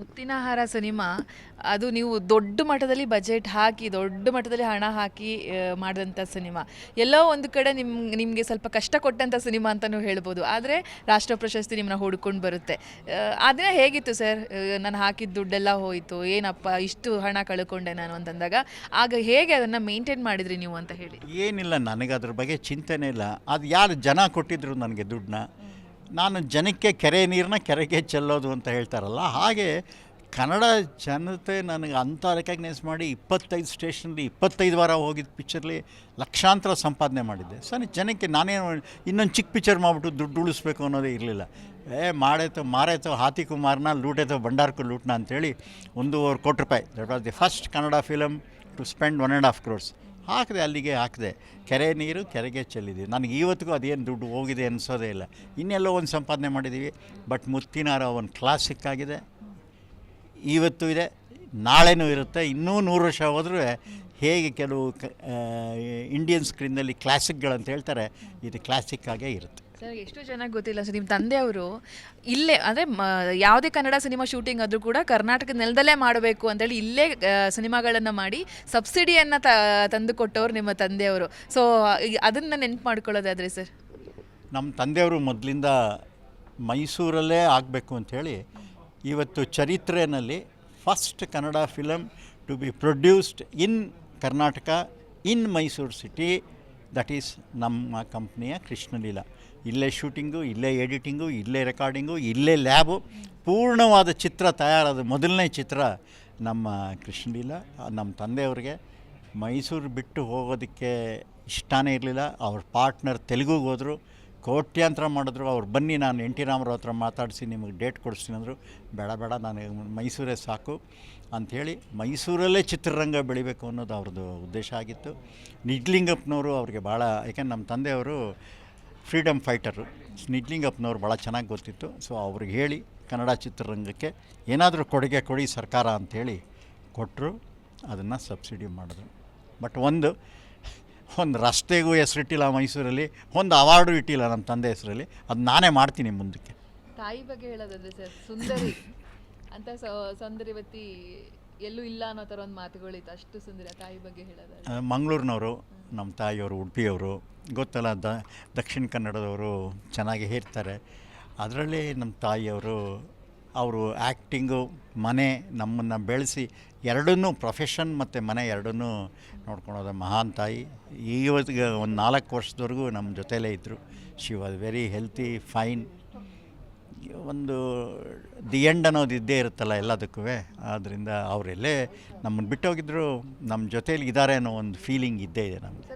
ಮುತ್ತಿನಹಾರ cinema, ಅದು ನೀವು ದೊಡ್ಡ ಮಟ್ಟದಲ್ಲಿ ಬಜೆಟ್ ಹಾಕಿ, ದೊಡ್ಡ ಮಟ್ಟದಲ್ಲಿ ಹಣ ಹಾಕಿ ಮಾಡಿದಂಥ ಸಿನಿಮಾ. ಎಲ್ಲೋ ಒಂದು ಕಡೆ ನಿಮ್, ನಿಮಗೆ ಸ್ವಲ್ಪ ಕಷ್ಟ ಕೊಟ್ಟಂಥ ಸಿನಿಮಾ ಅಂತಲೂ ಹೇಳ್ಬೋದು. ಆದರೆ ರಾಷ್ಟ್ರ ಪ್ರಶಸ್ತಿ ನಿಮ್ಮನ್ನ ಹುಡ್ಕೊಂಡು ಬರುತ್ತೆ. ಆ ಹೇಗಿತ್ತು ಸರ್? ನಾನು ಹಾಕಿದ ದುಡ್ಡೆಲ್ಲ ಹೋಯಿತು. ಏನಪ್ಪ, ಇಷ್ಟು ಹಣ ಕಳ್ಕೊಂಡೆ ನಾನು ಅಂತಂದಾಗ. ಆಗ ಹೇಗೆ ಅದನ್ನು ಮೇಂಟೈನ್ ಮಾಡಿದ್ರಿ ನೀವು ಅಂತ ಹೇಳಿ. ಏನಿಲ್ಲ ನನಗೆ ಅದ್ರ ಬಗ್ಗೆ ಚಿಂತೆನೇ ಇಲ್ಲ. ಅದು ಯಾರು ಜನ ಕೊಟ್ಟಿದ್ರು ನನಗೆ ದುಡ್ಡನ್ನ? ನಾನು ಜನಕ್ಕೆ ಕೆರೆ ನೀರನ್ನ ಕೆರೆಗೆ ಚೆಲ್ಲೋದು ಅಂತ ಹೇಳ್ತಾರಲ್ಲ, ಹಾಗೆ ಕನ್ನಡ ಜನತೆ ನನಗೆ ಅಂಥ ರೆಕಗ್ನೈಸ್ ಮಾಡಿ ಇಪ್ಪತ್ತೈದು ಸ್ಟೇಷನಲ್ಲಿ ಇಪ್ಪತ್ತೈದು ವಾರ ಹೋಗಿದ್ದ ಪಿಕ್ಚರ್ಲಿ ಲಕ್ಷಾಂತರ ಸಂಪಾದನೆ ಮಾಡಿದ್ದೆ. ಸರಿ, ಜನಕ್ಕೆ ನಾನೇನು ಇನ್ನೊಂದು ಚಿಕ್ಕ ಪಿಕ್ಚರ್ ಮಾಡಿಬಿಟ್ಟು ದುಡ್ಡು ಉಳಿಸ್ಬೇಕು ಅನ್ನೋದೇ ಇರಲಿಲ್ಲ. ಏ, ಮಾಡೇತೋ, ಮಾರೇತೋ ಹಾತಿ ಕುಮಾರ್ನ ಲೂಟೇತೋ ಭಂಡಾರ್ಕು ಲೂಟ್ನ ಅಂತೇಳಿ ಒಂದೂವರೆ ಕೋಟಿ ರೂಪಾಯಿ. That was the first Kannada film to spend one and half crores ಹಾಕಿದೆ, ಅಲ್ಲಿಗೆ ಹಾಕಿದೆ. ಕೆರೆ ನೀರು, ಕೆರೆಗೆ ಚೆಲ್ಲಿದ್ದೀವಿ ನನಗೆ ಇವತ್ತಿಗೂ ಅದೇನು ದುಡ್ಡು ಹೋಗಿದೆ ಅನಿಸೋದೇ ಇಲ್ಲ. ಇನ್ನೆಲ್ಲೋ ಒಂದು ಸಂಪಾದನೆ ಮಾಡಿದ್ದೀವಿ, ಬಟ್ ಮುತ್ತಿನಾರ ಒಂದು ಕ್ಲಾಸಿಕ್ ಆಗಿದೆ. ಇವತ್ತು ಇದೆ, ನಾಳೆನೂ ಇರುತ್ತೆ. ಇನ್ನೂ ನೂರು ವರ್ಷ ಹೋದರೂ ಹೇಗೆ ಕೆಲವು ಇಂಡಿಯನ್ ಸ್ಕ್ರೀನ್ನಲ್ಲಿ ಕ್ಲಾಸಿಕ್ಗಳಂತ ಹೇಳ್ತಾರೆ, ಇದು ಕ್ಲಾಸಿಕ್ಕಾಗೇ ಇರುತ್ತೆ. ಎಷ್ಟು ಚೆನ್ನಾಗಿ ಗೊತ್ತಿಲ್ಲ ಸರ್ ನಿಮ್ಮ ತಂದೆಯವರು ಇಲ್ಲೇ, ಅಂದರೆ ಯಾವುದೇ ಕನ್ನಡ ಸಿನಿಮಾ ಶೂಟಿಂಗ್ ಆದರೂ ಕೂಡ ಕರ್ನಾಟಕ ನೆಲದಲ್ಲೇ ಮಾಡಬೇಕು ಅಂತೇಳಿ ಇಲ್ಲೇ ಸಿನಿಮಾಗಳನ್ನು ಮಾಡಿ ಸಬ್ಸಿಡಿಯನ್ನು ತ ತಂದುಕೊಟ್ಟವರು ನಿಮ್ಮ ತಂದೆಯವರು. ಸೊ ಅದನ್ನು ನೆನ್ಪು ಮಾಡ್ಕೊಳ್ಳೋದಾದ್ರೆ ಸರ್? ನಮ್ಮ ತಂದೆಯವರು ಮೊದಲಿಂದ ಮೈಸೂರಲ್ಲೇ ಆಗಬೇಕು ಅಂಥೇಳಿ ಇವತ್ತು ಚರಿತ್ರೆಯಲ್ಲಿ first Kannada film to be produced in Karnataka, in Mysuru city that is ನಮ್ಮ ಕಂಪ್ನಿಯ ಕೃಷ್ಣಲೀಲಾ ಇಲ್ಲೇ ಶೂಟಿಂಗು ಇಲ್ಲೇ ಎಡಿಟಿಂಗು ಇಲ್ಲೇ ರೆಕಾರ್ಡಿಂಗು ಇಲ್ಲೇ ಲ್ಯಾಬು ಪೂರ್ಣವಾದ ಚಿತ್ರ ತಯಾರಾದ ಮೊದಲನೇ ಚಿತ್ರ ನಮ್ಮ ಕೃಷ್ಣಲೀಲ ನಮ್ಮ ತಂದೆಯವ್ರಿಗೆ. ಮೈಸೂರು ಬಿಟ್ಟು ಹೋಗೋದಕ್ಕೆ ಇಷ್ಟನೇ ಇರಲಿಲ್ಲ. ಅವ್ರ ಪಾರ್ಟ್ನರ್ ತೆಲುಗುಗೆ ಹೋದರು. ಕೋಟ್ಯಾಂತರ ಮಾಡಿದ್ರು. ಅವ್ರು ಬನ್ನಿ, ನಾನು ಎನ್ ಟಿ ರಾಮರಾವ್ ಹತ್ರ ಮಾತಾಡಿಸಿ ನಿಮಗೆ ಡೇಟ್ ಕೊಡಿಸ್ತೀನಿ ಅಂದರು. ಬೇಡ ಬೇಡ, ನಾನು ಮೈಸೂರೇ ಸಾಕು ಅಂಥೇಳಿ ಮೈಸೂರಲ್ಲೇ ಚಿತ್ರರಂಗ ಬೆಳಿಬೇಕು ಅನ್ನೋದು ಅವ್ರದ್ದು ಉದ್ದೇಶ ಆಗಿತ್ತು. ನಿಡ್ಲಿಂಗಪ್ಪನವರು ಅವ್ರಿಗೆ ಭಾಳ, ಯಾಕೆಂದ್ರೆ ನಮ್ಮ ತಂದೆಯವರು ಫ್ರೀಡಮ್ ಫೈಟರು. ನಿಡ್ಲಿಂಗಪ್ಪನವ್ರು ಭಾಳ ಚೆನ್ನಾಗಿ ಗೊತ್ತಿತ್ತು. ಸೊ ಅವ್ರಿಗೆ ಹೇಳಿ ಕನ್ನಡ ಚಿತ್ರರಂಗಕ್ಕೆ ಏನಾದರೂ ಕೊಡುಗೆ ಕೊಡಿ ಸರ್ಕಾರ ಅಂಥೇಳಿ ಕೊಟ್ಟರು. ಅದನ್ನು ಸಬ್ಸಿಡಿ ಮಾಡಿದ್ರು. ಬಟ್ ಒಂದು ಒಂದು ರಸ್ತೆಗೂ ಹೆಸರಿಟ್ಟಿಲ್ಲ ಮೈಸೂರಲ್ಲಿ ಒಂದು ಅವಾರ್ಡು ಇಟ್ಟಿಲ್ಲ ನಮ್ಮ ತಂದೆ ಹೆಸರಲ್ಲಿ. ಅದು ನಾನೇ ಮಾಡ್ತೀನಿ ಮುಂದಕ್ಕೆ. ತಾಯಿ ಬಗ್ಗೆ ಹೇಳೋದಾದ್ರೆ ಸರ್ ಸುಂದರಿ. ಅಂತ ಸೌಂದರ್ಯವತಿ ಎಲ್ಲೂ ಇಲ್ಲ ಅನ್ನೋ ಥರ ಒಂದು ಮಾತುಗಳಿತ್ತು. ಅಷ್ಟು ಸುಂದರ ತಾಯಿ ಬಗ್ಗೆ ಹೇಳೋದಾದ್ರೆ. ಮಂಗಳೂರಿನವರು ನಮ್ಮ ತಾಯಿಯವರು ಉಡುಪಿಯವರು ಗೊತ್ತಲ್ಲ ದ ದಕ್ಷಿಣ ಕನ್ನಡದವರು ಚೆನ್ನಾಗಿ ಹೇಳ್ತಾರೆ. ಅದರಲ್ಲಿ ನಮ್ಮ ತಾಯಿಯವರು ಅವರು ಆ್ಯಕ್ಟಿಂಗು ಮನೆ ನಮ್ಮನ್ನು ಬೆಳೆಸಿ ಎರಡನ್ನೂ ಪ್ರೊಫೆಷನ್ ಮತ್ತು ಮನೆ ಎರಡನ್ನೂ ನೋಡ್ಕೊಳೋದು ಮಹಾನ್ ತಾಯಿ. ಇವತ್ತಿಗೆ ಒಂದು ನಾಲ್ಕು ವರ್ಷದವರೆಗೂ ನಮ್ಮ ಜೊತೆಲೇ ಇದ್ದರು she was very healthy fine ಒಂದು ದಿ ಎಂಡ್ ಅನ್ನೋದು ಇದ್ದೇ ಇರುತ್ತಲ್ಲ ಎಲ್ಲದಕ್ಕೂ. ಆದ್ದರಿಂದ ಅವರೆಲ್ಲೇ ನಮ್ಮನ್ನು ಬಿಟ್ಟೋಗಿದ್ರು. ನಮ್ಮ ಜೊತೇಲಿ ಇದ್ದಾರೆ ಅನ್ನೋ ಒಂದು ಫೀಲಿಂಗ್ ಇದ್ದೇ ಇದೆ ನಮಗೆ.